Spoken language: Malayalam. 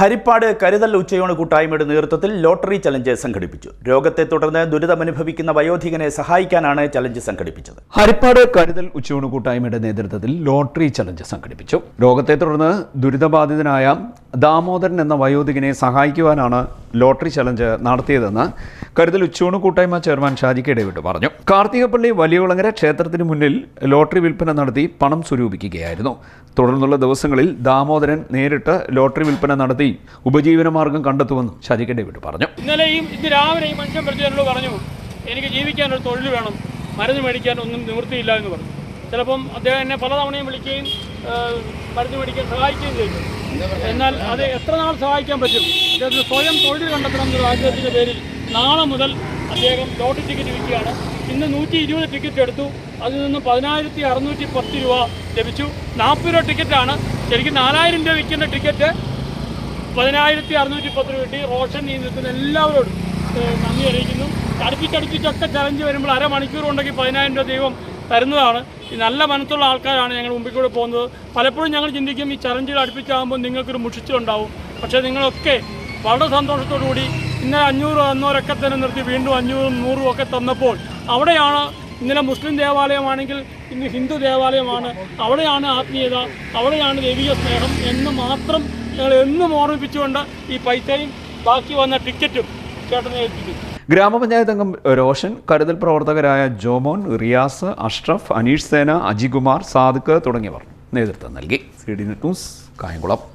ഹരിപ്പാട് കരുതൽ ഉച്ചയോണ് കൂട്ടായ്മയുടെ നേതൃത്വത്തിൽ ലോട്ടറി ചലഞ്ച് സംഘടിപ്പിച്ചു. രോഗത്തെ തുടർന്ന് ദുരിതമനുഭവിക്കുന്ന വയോധികനെ സഹായിക്കാനാണ് ചലഞ്ച് സംഘടിപ്പിച്ചത്. ഹരിപ്പാട് കരുതൽ ഉച്ചയോണ് കൂട്ടായ്മയുടെ നേതൃത്വത്തിൽ ലോട്ടറി ചലഞ്ച് സംഘടിപ്പിച്ചു. രോഗത്തെ തുടർന്ന് ദുരിതബാധിതനായ ദാമോദരൻ എന്ന വയോധികനെ സഹായിക്കുവാനാണ് ലോട്ടറി ചലഞ്ച് നടത്തിയതെന്ന് കരുതൽ ഉച്ചയൂണ് കൂട്ടായ്മ ചെയർമാൻ ഷാജിക്ക് ഇടവിട്ട് പറഞ്ഞു കാർത്തികപ്പള്ളി വലിയകുളങ്ങര ക്ഷേത്രത്തിന് മുന്നിൽ ലോട്ടറി വിൽപ്പന നടത്തി പണം സ്വരൂപിക്കുകയായിരുന്നു. തുടർന്നുള്ള ദിവസങ്ങളിൽ ദാമോദരൻ നേരിട്ട് ലോട്ടറി വിൽപ്പന നടത്തി ഉപജീവനമാർഗം കണ്ടെത്തുമെന്നും ഷാജി ഇടവിട്ട് പറഞ്ഞു ഈ മനുഷ്യൻ പറഞ്ഞു എനിക്ക് ജീവിക്കാൻ ഒരു തൊഴിൽ വേണം മരുന്ന് മേടിക്കാൻ ഒന്നും നിവൃത്തിയില്ല എന്ന് പറഞ്ഞു. ചിലപ്പം അദ്ദേഹം എന്നെ പലതവണയും വിളിക്കുകയും മരുന്ന് മേടിക്കാൻ സഹായിക്കുകയും ചെയ്തു. എന്നാൽ അത് എത്ര നാൾ സഹായിക്കാൻ പറ്റും? അദ്ദേഹത്തിന് സ്വയം തൊഴിൽ കണ്ടെത്തണം എന്നുള്ള ആഗ്രഹത്തിന്റെ പേരിൽ നാളെ മുതൽ അദ്ദേഹം ലോട്ടറി ടിക്കറ്റ് വിൽക്കുകയാണ്. ഇന്ന് നൂറ്റി ഇരുപത് ടിക്കറ്റ് എടുത്തു. അതിൽ നിന്ന് പതിനായിരത്തി അറുന്നൂറ്റി പത്ത് രൂപ ലഭിച്ചു. നാൽപ്പത് രൂപ ടിക്കറ്റാണ്. ശരിക്കും നാലായിരം രൂപ വിൽക്കുന്ന ടിക്കറ്റ് പതിനായിരത്തി അറുന്നൂറ്റി പത്ത് രൂപ കിട്ടി. റോഷൻ ഈ നിൽക്കുന്ന എല്ലാവരോടും നന്ദി അറിയിക്കുന്നു. അടുപ്പിച്ചടുപ്പിച്ചൊക്കെ ചലഞ്ച് വരുമ്പോൾ അരമണിക്കൂർ ഉണ്ടെങ്കിൽ പതിനായിരം രൂപ ദൈവം തരുന്നതാണ്. ഈ നല്ല മനസ്സുള്ള ആൾക്കാരാണ് ഞങ്ങൾ മുമ്പിൽ കൂടെ പോകുന്നത്. പലപ്പോഴും ഞങ്ങൾ ചിന്തിക്കും ഈ ചലഞ്ചുകൾ അടുപ്പിച്ചാകുമ്പോൾ നിങ്ങൾക്കൊരു മുഷിച്ചുണ്ടാവും പക്ഷേ നിങ്ങളൊക്കെ വളരെ സന്തോഷത്തോടു കൂടി ഇന്നലെ അഞ്ഞൂറ് അന്നൂറൊക്കെ തന്നെ നിർത്തി വീണ്ടും അഞ്ഞൂറും നൂറും ഒക്കെ തന്നപ്പോൾ അവിടെയാണ് ഇന്നലെ മുസ്ലിം ദേവാലയമാണെങ്കിൽ ഇന്ന് ഹിന്ദു ദേവാലയമാണ്. അവിടെയാണ് ആത്മീയത അവിടെയാണ് ദൈവിക സ്നേഹം എന്ന് മാത്രം ഞങ്ങൾ എന്നും ഓർമ്മിപ്പിച്ചുകൊണ്ട് ഈ പൈസയും ബാക്കി വന്ന ടിക്കറ്റും ഗ്രാമപഞ്ചായത്ത് അംഗം റോഷൻ കരുതൽ പ്രവർത്തകരായ ജോമോൻ റിയാസ് അഷ്റഫ് അനീഷ് സേന അജികുമാർ സാദിഖ് തുടങ്ങിയവർ നേതൃത്വം നൽകി. C D news Kayamkulam.